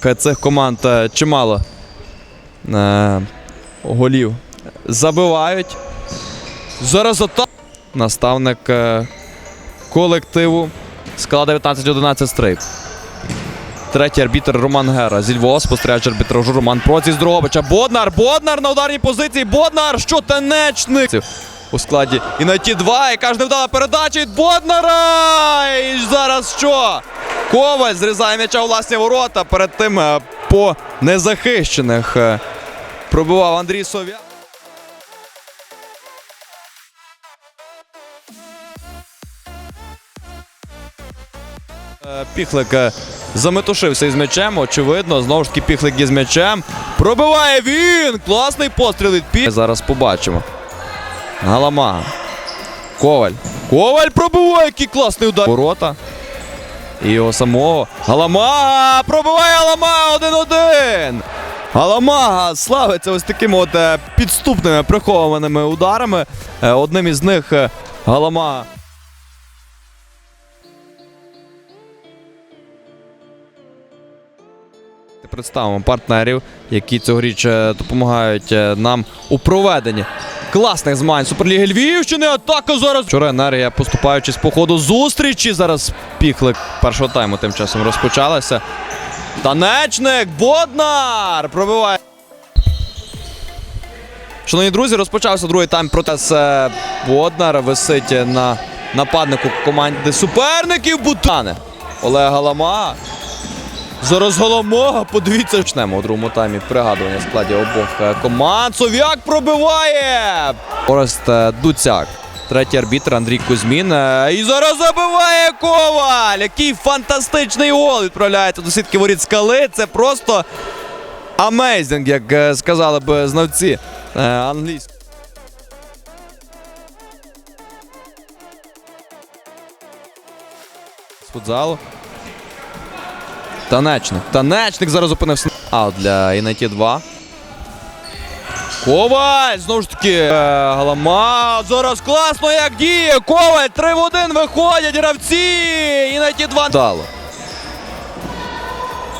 Цих команд е, чимало е, голів забивають. Зараз ата... Наставник е, колективу склада 19-11 стрейп. Третій арбітр Роман Гера. Зі Львова спостерігач арбітражу Роман Проці з Дрогобича. Боднар! Боднар на ударній позиції. Боднар! Що танечник? У складі і на ті два, яка ж невдала передача від Боднара! І зараз що? Коваль зрізає м'яча у власні ворота. Перед тим е, по незахищених е, пробивав Андрій Совя. Е, Піхлик заметушився із м'ячем. Очевидно, знову ж таки піхлик із м'ячем. Пробиває він! Класний постріл від пі. Зараз побачимо. Галамага. Коваль. Коваль пробиває, який класний удар. Ворота. І його самого. Галамага! Пробиває Галамага 1-1! Галамага славиться ось такими от е, підступними прихованими ударами. Е, Одним із них е, Галамага. Представимо партнерів, які цьогоріч е, допомагають е, нам у проведенні класних змагань Суперліги Львівщини. Атака зараз. Вчора енергія, поступаючись по ходу зустрічі. Зараз піхлик першого тайму тим часом розпочалася. Танечник Боднар пробиває. Шановні друзі, розпочався другий тайм протес е, Боднар. Висить на нападнику команди суперників Бутане. Олег Галама. Зараз Галамага, подивіться. Почнемо у другому таймі пригадування в складі обох е, команд. Сов'як пробиває! Орест е, Дуцяк. Третій арбітр Андрій Кузьмін. Е, І зараз забиває Коваль! Який фантастичний гол відправляється до сітки воріт скали. Це просто амейзинг, як сказали б знавці англійської. З. Танечник. Танечник зараз опинився. Аут для Інаті 2. Коваль! Знову ж таки. е, Галама. Зараз класно як діє. Коваль 3 в 1 виходять гравці. Інаті 2. Дало.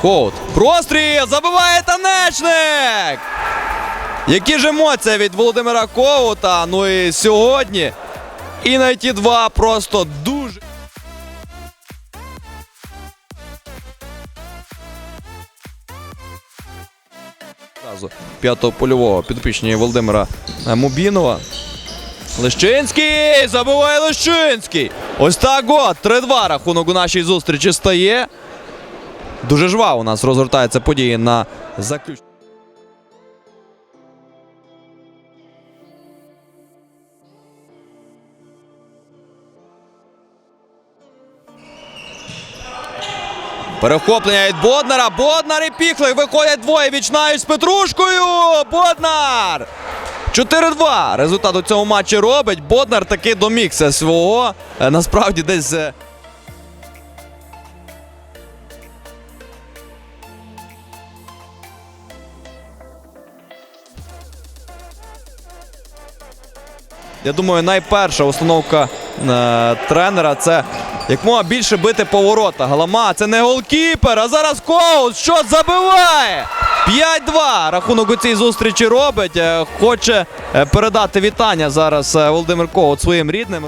Хоут. Простріл! Забиває танечник! Які ж емоції від Володимира Ковута. Ну і сьогодні. Інаті 2 просто дуже. Разу п'ятого польового підопічні Володимира е, Мубінова. Лещинський! Забиває Лещинський! Ось так от! 3-2 рахунок у нашій зустрічі стає. Дуже жваво у нас розгортаються події на заключ. Перехоплення від Боднара. Боднар і Піхлик виходять двоє. Вічнають з Петрушкою. Боднар. 4-2. Результат у цьому матчі робить. Боднар таки домігся свого. Е, Насправді десь. Я думаю, найперша установка е, тренера це як мога більше бити поворота. Галама, це не голкіпер, а зараз Коут, що забиває. 5-2. Рахунок у цій зустрічі робить. Е, Хоче е, передати вітання зараз е, Володимир Коут своїм рідним.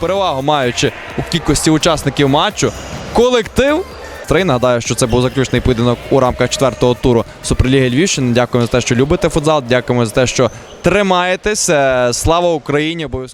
Перевагу маючи у кількості учасників матчу. Колектив. Три. Нагадаю, що це був заключний поєдинок у рамках четвертого туру Суперліги Львівщини. Дякуємо за те, що любите футзал. Дякуємо за те, що тримаєтесь. Е, Слава Україні! Обов'язково.